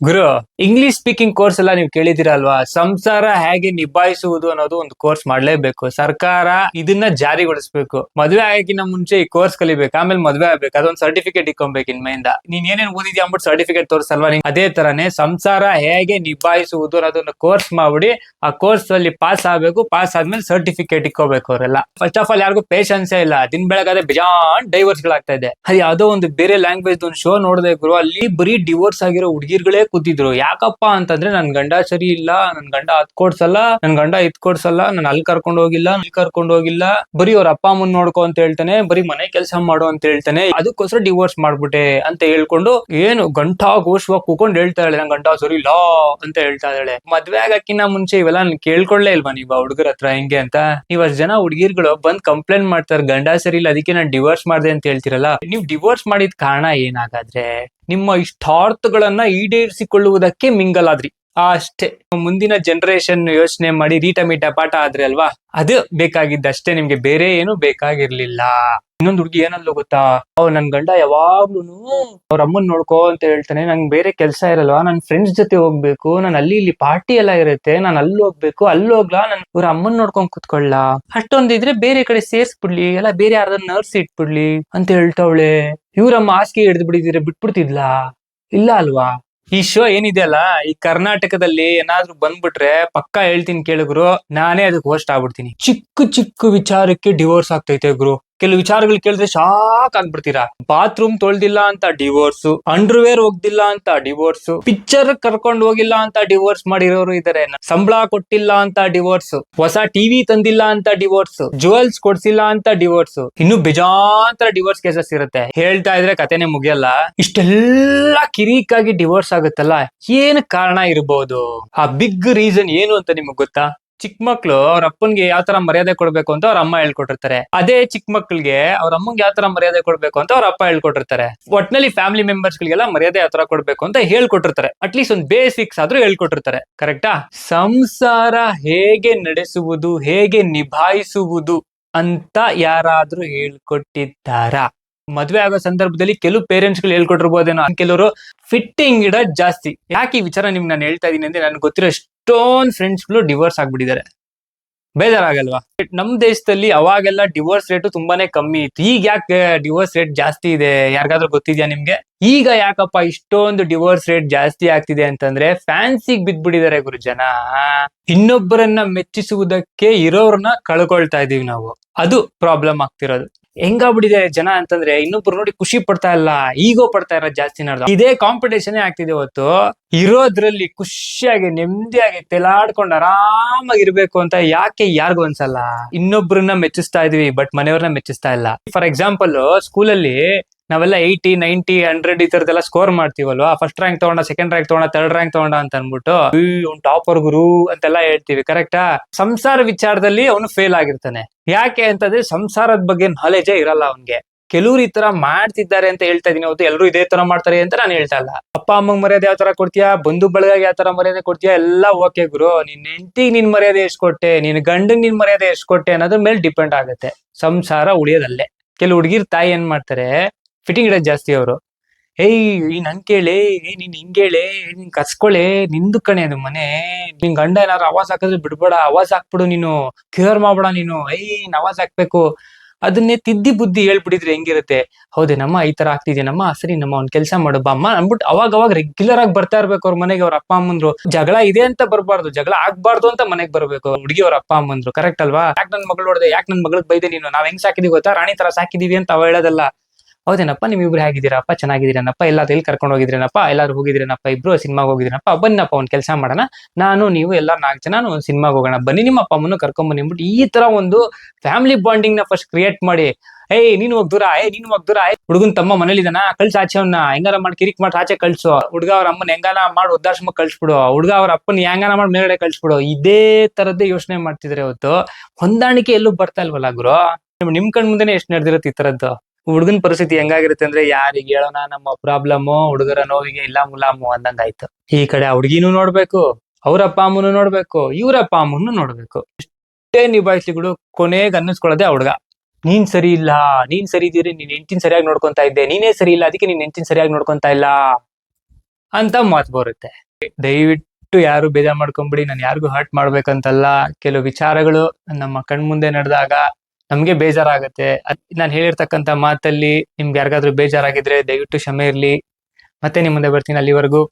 ಗುರು English speaking course ಎಲ್ಲ ನೀವು ಕೇಳಿದಿರಲ್ವಾ ಸಂಸಾರ ಹೇಗೆ ನಿಭಾಯಿಸುವುದು ಅನ್ನೋದು ಒಂದು ಕೋರ್ಸ್ ಮಾಡ್ಲೇಬೇಕು. ಸರ್ಕಾರ ಇದನ್ನ ಜಾರಿಗೊಳಿಸಬೇಕು. ಮದ್ವೆ ಆಗಕ್ಕಿಂತ ಮುಂಚೆ ಈ ಕೋರ್ಸ್ ಕಲಿಬೇಕು, ಆಮೇಲೆ ಮದ್ವೆ ಆಗ್ಬೇಕು. ಅದೊಂದು ಸರ್ಟಿಫಿಕೇಟ್ ಇಕ್ಕೊಬೇಕು ಇನ್ಮೆಯಿಂದ ನೀನ್ ಏನೇನ್ ಓದಿದ್ಯಾ ಅಂದ್ಬಿಟ್ಟು ಸರ್ಟಿಫಿಕೇಟ್ ತೋರಿಸಲ್ವಾ ನಿಂಗೆ ಅದೇ ತರನೇ ಸಂಸಾರ ಹೇಗೆ ನಿಭಾಯಿಸುವುದು ಅನ್ನೋದನ್ನ ಕೋರ್ಸ್ ಮಾಡ್ಬಿಡಿ. ಆ ಕೋರ್ಸ್ ಅಲ್ಲಿ ಪಾಸ್ ಆಗ್ಬೇಕು ಪಾಸ್ ಆದ್ಮೇಲೆ ಸರ್ಟಿಫಿಕೇಟ್ ಇಕ್ಕೋಬೇಕು ಅವರೆಲ್ಲ. ಫಸ್ಟ್ ಆಫ್ ಆಲ್ ಯಾರಿಗೂ ಪೇಷನ್ಸೇ ಇಲ್ಲ. ದಿನ ಬೆಳಗಾದ್ರೆ ಬಿಜಾನ್ ಡೈವರ್ಸ್ ಗಳಾಗ್ತಾ ಇದೆ. ಅದು ಯಾವ್ದೋ ಒಂದು ಬೇರೆ ಲ್ಯಾಂಗ್ವೇಜ್ ಒಂದು ಶೋ ನೋಡಿದೆ ಗುರು, ಅಲ್ಲಿ ಬರೀ ಡಿವೋರ್ಸ್ ಆಗಿರೋ ಹುಡುಗಿರ್ಗಳೇ ಕೂತಿದ್ರು. ಯಾಕಪ್ಪ ಅಂತಂದ್ರೆ ನನ್ ಗಂಡ ಸರಿ ಇಲ್ಲ, ನನ್ ಗಂಡ ಅದ್ ಕೊಡ್ಸಲ್ಲ, ನನ್ ಗಂಡ ಇದ್ ಕೊಡ್ಸಲ್ಲ, ನಾನು ಅಲ್ಲಿ ಕರ್ಕೊಂಡು ಹೋಗಿಲ್ಲ ಇಲ್ಲಿ ಕರ್ಕೊಂಡು ಹೋಗಿಲ್ಲ. ಬರೀ ಅವ್ರ ಅಪ್ಪ ಅಮ್ಮನ್ ನೋಡ್ಕೊ ಅಂತ ಹೇಳ್ತಾನೆ, ಬರೀ ಮನೆ ಕೆಲಸ ಮಾಡು ಅಂತ ಹೇಳ್ತಾನೆ. ಅದಕ್ಕೋಸ್ಕರ ಡಿವೋರ್ಸ್ ಮಾಡ್ಬಿಟ್ಟೆ ಅಂತ ಹೇಳ್ಕೊಂಡು ಏನು ಗಂಟಾ ಘೋಷವಾಗಿ ಕೂಕೊಂಡು ಹೇಳ್ತಾ ಇದ್ದಾಳೆ. ನನ್ ಗಂಡ ಸರಿ ಇಲ್ಲ ಅಂತ ಹೇಳ್ತಾ ಇದ್ದಾಳೆ. ಮದ್ವೆ ಆಗಕ್ಕಿನ್ನ ಮುಂಚೆ ಇವೆಲ್ಲ ನಾನು ಕೇಳ್ಕೊಳ್ಳೇ ಇಲ್ವಾ ನೀವು ಹುಡುಗರ ಹತ್ರ ಹೆಂಗೆ ಅಂತ? ನೀವ್ ಜನ ಹುಡುಗಿರ್ಗಳು ಬಂದ್ ಕಂಪ್ಲೇಂಟ್ ಮಾಡ್ತಾರೆ, ಗಂಡ ಸರಿ ಇಲ್ಲ, ಅದಕ್ಕೆ ನಾನು ಡಿವೋರ್ಸ್ ಮಾಡಿದೆ ಅಂತ ಹೇಳ್ತಿರಲ್ಲ. ನೀವು ಡಿವೋರ್ಸ್ ಮಾಡಿದ ಕಾರಣ ಏನಾಗಾದ್ರೆ? ನಿಮ್ಮ ಇಷ್ಟಾರ್ಥಗಳನ್ನ ಈಡೇರಿಸಿಕೊಳ್ಳುವುದಕ್ಕೆ ಮಿಂಗಲ್ ಆದ್ರಿ ಅಷ್ಟೇ. ಮುಂದಿನ ಜನರೇಷನ್ ಯೋಚನೆ ಮಾಡಿ ರೀಟ ಮೀಟ ಪಾಠ ಆದ್ರೆ ಅಲ್ವಾ? ಅದು ಬೇಕಾಗಿದ್ದಷ್ಟೇ. ನಿಮ್ಗೆ ಬೇರೆ ಏನು ಬೇಕಾಗಿರ್ಲಿಲ್ಲ. ಇನ್ನೊಂದು ಹುಡುಗಿ ಏನಲ್ಲೋ ಗೊತ್ತಾ? ಅವ್ ನನ್ ಗಂಡ ಯಾವಾಗ್ಲೂನು ಅವ್ರ ಅಮ್ಮನ್ ನೋಡ್ಕೋ ಅಂತ ಹೇಳ್ತಾನೆ. ನಂಗೆ ಬೇರೆ ಕೆಲಸ ಇರಲ್ವಾ? ನನ್ ಫ್ರೆಂಡ್ಸ್ ಜೊತೆ ಹೋಗ್ಬೇಕು. ನಾನು ಅಲ್ಲಿ ಇಲ್ಲಿ ಪಾರ್ಟಿ ಎಲ್ಲ ಇರುತ್ತೆ. ನಾನು ಅಲ್ಲಿ ಹೋಗ್ಬೇಕು. ಅಲ್ಲಿ ಹೋಗ್ಲಾ? ನನ್ ಇವ್ರ ಅಮ್ಮನ್ ನೋಡ್ಕೊಂಡ್ ಕುತ್ಕೊಳ್ಳ? ಅಷ್ಟೊಂದಿದ್ರೆ ಬೇರೆ ಕಡೆ ಸೇರ್ಸ್ಬಿಡ್ಲಿ. ಎಲ್ಲ ಬೇರೆ ಯಾರ್ದಾರ ನರ್ಸ್ ಇಟ್ಬಿಡ್ಲಿ ಅಂತ ಹೇಳ್ತಾವಳೆ. ಇವ್ರಮ್ಮ ಹಾಸಿಗೆ ಹಿಡಿದು ಬಿಡಿದಿದ್ರೆ ಬಿಟ್ಬಿಡ್ತಿದ್ಲಾ? ಇಲ್ಲ ಅಲ್ವಾ? ಈ ಶೋ ಏನಿದೆಯಲ್ಲ, ಈ ಕರ್ನಾಟಕದಲ್ಲಿ ಏನಾದ್ರೂ ಬಂದ್ಬಿಟ್ರೆ ಪಕ್ಕಾ ಹೇಳ್ತೀನಿ ಕೇಳಿದ್ರು ನಾನೇ ಅದಕ್ಕೆ ಹೋಸ್ಟ್ ಆಗ್ಬಿಡ್ತೀನಿ. ಚಿಕ್ಕ ಚಿಕ್ಕ ವಿಚಾರಕ್ಕೆ ಡಿವೋರ್ಸ್ ಆಗ್ತೈತೆ ಗುರು. ಕೆಲವು ವಿಚಾರಗಳು ಕೇಳಿದ್ರೆ ಶಾಕ್ ಆಗ್ಬಿಡ್ತೀರಾ? ಬಾತ್ರೂಮ್ ತೊಳ್ದಿಲ್ಲ ಅಂತ ಡಿವೋರ್ಸ್, ಅಂಡರ್ವೇರ್ ಹೋಗ್ದಿಲ್ಲ ಅಂತ ಡಿವೋರ್ಸ್, ಪಿಕ್ಚರ್ ಕರ್ಕೊಂಡು ಹೋಗಿಲ್ಲ ಅಂತ ಡಿವೋರ್ಸ್ ಮಾಡಿರೋರು ಇದಾರೆ ಸಂಬಳ ಕೊಟ್ಟಿಲ್ಲ ಅಂತ ಡಿವೋರ್ಸ್, ಹೊಸ ಟಿವಿ ತಂದಿಲ್ಲ ಅಂತ ಡಿವೋರ್ಸ್, ಜುವೆಲ್ಸ್ ಕೊಡ್ಸಿಲ್ಲ ಅಂತ ಡಿವೋರ್ಸ್, ಇನ್ನು ಬೇಜಾಂತರ ಡಿವೋರ್ಸ್ ಕೇಸಸ್ ಇರುತ್ತೆ. ಹೇಳ್ತಾ ಇದ್ರೆ ಕತೆನೆ ಮುಗಿಯಲ್ಲ. ಇಷ್ಟೆಲ್ಲ ಕಿರಿಕಾಗಿ ಡಿವೋರ್ಸ್ ಆಗುತ್ತಲ್ಲ? ಏನ್ ಕಾರಣ ಇರಬಹುದು ಆ ಬಿಗ್ ರೀಸನ್ ಏನು ಅಂತ ನಿಮಗ್ ಗೊತ್ತಾ? ಚಿಕ್ಕ ಮಕ್ಳು ಅವ್ರ ಅಪ್ಪನ್ಗೆ ಯಾವ ತರ ಮರ್ಯಾದೆ ಕೊಡ್ಬೇಕು ಅಂತ ಅವ್ರ ಅಮ್ಮ ಹೇಳ್ಕೊಟ್ಟಿರ್ತಾರೆ. ಅದೇ ಚಿಕ್ಕ ಮಕ್ಳಿಗೆ ಅವ್ರ ಅಮ್ಮಂಗೆ ಯಾವ ತರ ಮರ್ಯಾದೆ ಕೊಡ್ಬೇಕು ಅಂತ ಅವ್ರ ಅಪ್ಪ ಹೇಳ್ಕೊಟ್ಟಿರ್ತಾರೆ. ಒಟ್ನಲ್ಲಿ ಫ್ಯಾಮಿಲಿ ಮೆಂಬರ್ಸ್ ಗಳಿಗೆಲ್ಲ ಮರ್ಯಾದೆ ಯಾವ ತರ ಕೊಡ್ಬೇಕು ಅಂತ ಹೇಳ್ಕೊಟ್ಟಿರ್ತಾರೆ. ಅಟ್ಲೀಸ್ಟ್ ಒಂದು ಬೇಸಿಕ್ಸ್ ಆದ್ರೂ ಹೇಳ್ಕೊಟ್ಟಿರ್ತಾರೆ. ಕರೆಕ್ಟಾ ಸಂಸಾರ ಹೇಗೆ ನಡೆಸುವುದು, ಹೇಗೆ ನಿಭಾಯಿಸುವುದು ಅಂತ ಯಾರಾದ್ರೂ ಹೇಳ್ಕೊಟ್ಟಿದ್ದಾರಾ? ಮದ್ವೆ ಆಗೋ ಸಂದರ್ಭದಲ್ಲಿ ಕೆಲವು ಪೇರೆಂಟ್ಸ್ಗಳು ಹೇಳ್ಕೊಟ್ಟಿರ್ಬೋದೇನೋ? ಕೆಲವರು ಫಿಟ್ಟಿಂಗ್ ಇಡ ಜಾಸ್ತಿ. ಯಾಕೆ ಈ ವಿಚಾರ ನಿಮ್ಗೆ ನಾನು ಹೇಳ್ತಾ ಇದೀನಿ ಅಂದ್ರೆ ನನ್ಗೆ ಗೊತ್ತಿರೋ ಎಷ್ಟೊಂದ್ ಫ್ರೆಂಡ್ಸ್ಗಳು ಡಿವೋರ್ಸ್ ಆಗ್ಬಿಟ್ಟಿದ್ದಾರೆ. ಬೇಜಾರಾಗಲ್ವಾ? ನಮ್ ದೇಶದಲ್ಲಿ ಅವಾಗೆಲ್ಲ ಡಿವೋರ್ಸ್ ರೇಟ್ ತುಂಬಾನೇ ಕಮ್ಮಿ ಇತ್ತು. ಈಗ ಯಾಕೆ ಡಿವೋರ್ಸ್ ರೇಟ್ ಜಾಸ್ತಿ ಇದೆ? ಯಾರಿಗಾದ್ರೂ ಗೊತ್ತಿದ್ಯಾ ನಿಮ್ಗೆ? ಈಗ ಯಾಕಪ್ಪ ಇಷ್ಟೊಂದು ಡಿವೋರ್ಸ್ ರೇಟ್ ಜಾಸ್ತಿ ಆಗ್ತಿದೆ ಅಂತಂದ್ರೆ ಫ್ಯಾನ್ಸಿಗ್ ಬಿದ್ಬಿಟ್ಟಿದ್ದಾರೆ ಗುರು ಜನ ಇನ್ನೊಬ್ಬರನ್ನ ಮೆಚ್ಚಿಸುವುದಕ್ಕೆ ಇರೋರನ್ನ ಕಳ್ಕೊಳ್ತಾ ಇದೀವಿ ನಾವು. ಅದು ಪ್ರಾಬ್ಲಮ್ ಆಗ್ತಿರೋದು. ಹೆಂಗಾಗ್ಬಿಟ್ಟಿದೆ ಜನ ಅಂತಂದ್ರೆ ಇನ್ನೊಬ್ರು ನೋಡಿ ಖುಷಿ ಪಡ್ತಾ ಇಲ್ಲ, ಈಗೋ ಪಡ್ತಾ ಇರೋ ಜಾಸ್ತಿ ನಡೆದ. ಇದೇ ಕಾಂಪಿಟೇಷನ್ ಆಗ್ತಿದೆ ಇವತ್ತು. ಇರೋದ್ರಲ್ಲಿ ಖುಷಿಯಾಗಿ, ನೆಮ್ಮದಿಯಾಗಿ ತೆಲಾಡ್ಕೊಂಡು ಆರಾಮಾಗಿರ್ಬೇಕು ಅಂತ ಯಾಕೆ ಯಾರಿಗೂ ಅನ್ಸಲ್ಲ. ಇನ್ನೊಬ್ರನ್ನ ಮೆಚ್ಚಿಸ್ತಾ ಇದೀವಿ ಬಟ್ ಮನೆಯವ್ರನ್ನ ಮೆಚ್ಚಿಸ್ತಾ ಇಲ್ಲ. ಫಾರ್ ಎಕ್ಸಾಂಪಲ್ ಸ್ಕೂಲಲ್ಲಿ ನಾವೆಲ್ಲ ಏಯ್ಟಿ ನೈಂಟಿ ಹಂಡ್ರೆಡ್ ಈ ತರದೆಲ್ಲ ಸ್ಕೋರ್ ಮಾಡ್ತೀವಲ್ವಾ? ಫಸ್ಟ್ ರ್ಯಾಂಕ್ ತಗೊಂಡ ಸೆಕೆಂಡ್ ರ್ಯಾಂಕ್ ತಗೊಂಡ ಥರ್ಡ್ ರ್ಯಾಂಕ್ ತಗೊಂಡ ಅಂತ ಅನ್ಬಿಟ್ಟು ಟಾಪರ್ ಗುರು ಅಂತೆಲ್ಲ ಹೇಳ್ತೀವಿ ಕರೆಕ್ಟಾ ಸಂಸಾರ ವಿಚಾರದಲ್ಲಿ ಅವನು ಫೇಲ್ ಆಗಿರ್ತಾನೆ. ಯಾಕೆ ಅಂತಂದ್ರೆ ಸಂಸಾರದ ಬಗ್ಗೆ ನಾಲೆಜೇ ಇರಲ್ಲ ಅವನ್ಗೆ. ಕೆಲವ್ರು ಈ ತರ ಮಾಡ್ತಿದ್ದಾರೆ ಅಂತ ಹೇಳ್ತಾ ಇದೀನಿ ಹೊತ್ತು ಎಲ್ಲರೂ ಇದೇ ತರ ಮಾಡ್ತಾರೆ ಅಂತ ನಾನು ಹೇಳ್ತಾ ಇಲ್ಲ. ಅಪ್ಪ, ಅಮ್ಮಂಗ್ ಮರ್ಯಾದೆ ಯಾವ ತರ ಕೊಡ್ತೀಯಾ? ಬಂಧು ಬಳಗ ಯಾವ ತರ ಮರ್ಯಾದೆ ಕೊಡ್ತೀಯಾ? ಎಲ್ಲ ಓಕೆ ಗುರು. ನಿನ್ ಹೆಂಡತಿ ನಿನ್ ಮರ್ಯಾದೆ ಎಷ್ಟು ಕೊಟ್ಟೆ ನಿನ್ ಗಂಡಗ್ ನಿನ್ ಮರ್ಯಾದೆ ಎಷ್ಟು ಕೊಟ್ಟೆ ಅನ್ನೋದ್ರ ಮೇಲೆ ಡಿಪೆಂಡ್ ಆಗುತ್ತೆ. ಸಂಸಾರ ಉಳಿಯೋದಲ್ಲೇ. ಕೆಲವು ಹುಡುಗಿರ್ ತಾಯಿ ಏನ್ ಮಾಡ್ತಾರೆ? ಫಿಟ್ಟಿಂಗ್ ಇಡೋದು ಜಾಸ್ತಿ ಅವರು. ಏಯ್, ನನ್ ಕೇಳಿ ಏ, ನೀನ್ ಹಿಂಗೇಳೆ, ನೀನ್ ಕಸ್ಕೊಳೆ, ನಿಂದು ಕಣೆ ಅದು ಮನೆ. ನಿನ್ ಗಂಡ ಏನಾದ್ರು ಅವಾಜ್ ಹಾಕಿದ್ರೆ ಬಿಡ್ಬೇಡ, ಅವಾಜ್ ಹಾಕ್ಬಿಡು ನೀನು. ಕ್ಲಿಯರ್ ಮಾಡ್ಬೇಡ ನೀನು. ಏಯ್ ಅವಾಜ್ ಹಾಕ್ಬೇಕು. ಅದನ್ನೇ ತಿದ್ದಿ ಬುದ್ಧಿ ಹೇಳ್ಬಿಟ್ಟಿದ್ರೆ ಹೆಂಗಿರುತ್ತೆ. ಹೌದೇನಮ್ಮ ಈ ತರ ಆಗ್ತಿದ್ಯಾನಮ್ಮ ಸರಿ, ನಮ್ಮ ಒಂದ್ ಕೆಲಸ ಮಾಡು, ಬಾ. ಅನ್ಬಿಟ್ಟು ಅವಾಗ ಅವಾಗ ರೆಗ್ಯುಲರ್ ಆಗಿ ಬರ್ತಾ ಇರ್ಬೇಕು ಅವ್ರ ಮನೆಗೆ, ಅವ್ರ ಅಪ್ಪ ಅಮ್ಮಂದ್ರು. ಜಗಳ ಇದೆ ಅಂತ ಬರ್ಬಾರ್ದು, ಜಗಳ ಆಗ್ಬಾರ್ದು ಅಂತ ಮನೆಗ್ ಬರ್ಬೇಕು. ಹುಡುಗಿ ಅವ್ರ ಅಪ್ಪ ಅಮ್ಮಂದ್ರು ಕರೆಕ್ಟ್ ಅಲ್ವಾ? ಯಾಕೆ ನನ್ ಮಗಳು ಹೊಡೆದೆ ಯಾಕೆ ನನ್ ಮಗಳಿಗೆ ಬೈದೆ ನೀನು? ನಾವ್ ಹೆಂಗ್ ಸಾಕಿದೀವಿ ಗೊತ್ತಾ? ರಾಣಿ ತರ ಸಾಕಿದೀವಿ ಅಂತ ಅವ ಹೇಳೋದಲ್ಲ. ಹೌದೇನಪ್ಪ ನಿಮ್ ಇಬ್ರು ಹೇಗಿದ್ದೀರಪ್ಪ? ಚೆನ್ನಾಗಿದ್ದೀರನಪ್ಪ? ಎಲ್ಲ ಎಲ್ಲಿ ಕರ್ಕೊಂಡು ಹೋಗಿದ್ರೇನಪ್ಪ ಎಲ್ಲಾರು ಹೋಗಿದ್ರೇನಪ್ಪ ಇಬ್ರು ಸಿನಿಮಾಗೆ ಹೋಗಿದ್ರೇನಪ್ಪ ಬನ್ನಪ್ಪ ಒಂದು ಕೆಲಸ ಮಾಡೋಣ. ನಾನು, ನೀವು ಎಲ್ಲ ನಾಲ್ಕು ಜನ ಒಂದು ಸಿನಿಮಾಗೆ ಹೋಗೋಣ. ಬನ್ನಿ, ನಿಮ್ಮ ಅಪ್ಪ ಅಮ್ಮನ ಕರ್ಕೊಂಡ್ ಬನ್ನಿ ಅಂದ್ಬಿಟ್ಟು ಈ ತರ ಒಂದು ಫ್ಯಾಮಿಲಿ ಬಾಂಡಿಂಗ್ನ ಫಸ್ಟ್ ಕ್ರಿಯೇಟ್ ಮಾಡಿ. ಏಯ್, ನೀನು ಹೋಗ್ ದೂರ ಏ ನೀನು ಹೋಗ್ ದೂರ, ಏಯ್. ಹುಡುಗನ್ ತಮ್ಮ ಮನೇಲಿದಾನ ಕಳ್ಸಿ ಆಚೆ ಅವ್ನ. ಹೆಂಗಾರ ಮಾಡಿ, ಕಿರಿಕ್ ಮಾಡಿ, ಆಚೆ ಕಳ್ಸು. ಹುಡುಗ ಅವ್ರ ಅಮ್ಮನ ಹೆಂಗಾನ ಮಾಡಿ ಉದ್ದಾಶ್ರಮ ಕಳ್ಸ್ಬಿಡು. ಹುಡುಗ ಅವ್ರ ಅಪ್ಪನ ಹೆಂಗಾನ ಮಾಡಿ, ಮೇಲ್ಗಡೆ ಕಳ್ಸ್ಬಿಡು. ಇದೇ ತರದ್ದೇ ಯೋಚನೆ ಮಾಡ್ತಿದ್ರೆ ಇವತ್ತು ಹೊಂದಾಣಿಕೆ ಎಲ್ಲೂ ಬರ್ತಾ ಇಲ್ವಲ್ಲ ಗುರು? ನಿಮ್ ಕಣ್ ಮುಂದೆನೆ ಎಷ್ಟ್ ನಡೆದಿರುತ್ತೆ ಈ ತರದ್ದು? ಹುಡುಗನ್ ಪರಿಸ್ಥಿತಿ ಹೆಂಗಾಗಿರುತ್ತೆ ಅಂದ್ರೆ ಯಾರಿಗೆ ಹೇಳೋಣ, ನಮ್ಮ ಪ್ರಾಬ್ಲಮ್ ಹುಡುಗರ ನೋವಿಗೆ ಇಲ್ಲ ಮುಲಾಮು ಅಂದಂಗಾಯ್ತು. ಈ ಕಡೆ ಆ ಹುಡುಗಿನೂ ನೋಡ್ಬೇಕು, ಅವ್ರ ಅಪ್ಪ ಅಮ್ಮನು ನೋಡ್ಬೇಕು, ಇವ್ರ ಅಪ್ಪ ಅಮ್ಮನ್ನು ನೋಡ್ಬೇಕು. ಇಷ್ಟೇ ನಿಭಾಯಿಸ್ಲಿಗಳು ಕೊನೆಗೆ ಅನ್ನಿಸ್ಕೊಳ್ಳೋದೇ ಆ ಹುಡುಗ. ನೀನ್ ಸರಿ ಇಲ್ಲ, ನೀನ್ ಸರಿ ಇದೀರಿ, ನೀನ್ ಹೆಂಡತಿನ ಸರಿಯಾಗಿ ನೋಡ್ಕೊಂತಾ ಇದ್ದೆ, ನೀನೇ ಸರಿ ಇಲ್ಲ, ಅದಕ್ಕೆ ನೀನ್ ಹೆಂಡತಿನ ಸರಿಯಾಗಿ ನೋಡ್ಕೊಂತ ಇಲ್ಲ ಅಂತ ಮಾತು ಬರುತ್ತೆ. ದಯವಿಟ್ಟು ಯಾರು ಬೇಜಾರ್ ಮಾಡ್ಕೊಂಬಿಡಿ, ನಾನು ಯಾರಿಗೂ ಹರ್ಟ್ ಮಾಡ್ಬೇಕಂತಲ್ಲ. ಕೆಲವು ವಿಚಾರಗಳು ನಮ್ಮ ಕಣ್ಮುಂದೆ ನಡೆದಾಗ ನಮ್ಗೆ ಬೇಜಾರಾಗುತ್ತೆ. ನಾನು ಹೇಳಿರ್ತಕ್ಕಂತ ಮಾತಲ್ಲಿ ನಿಮ್ಗೆ ಯಾರಿಗಾದ್ರೂ ಬೇಜಾರಾಗಿದ್ರೆ ದಯವಿಟ್ಟು ಕ್ಷಮೆ ಇರ್ಲಿ. ಮತ್ತೆ ನಿಮ್ ಮುಂದೆ ಬರ್ತೀನಿ ಅಲ್ಲಿವರೆಗೂ.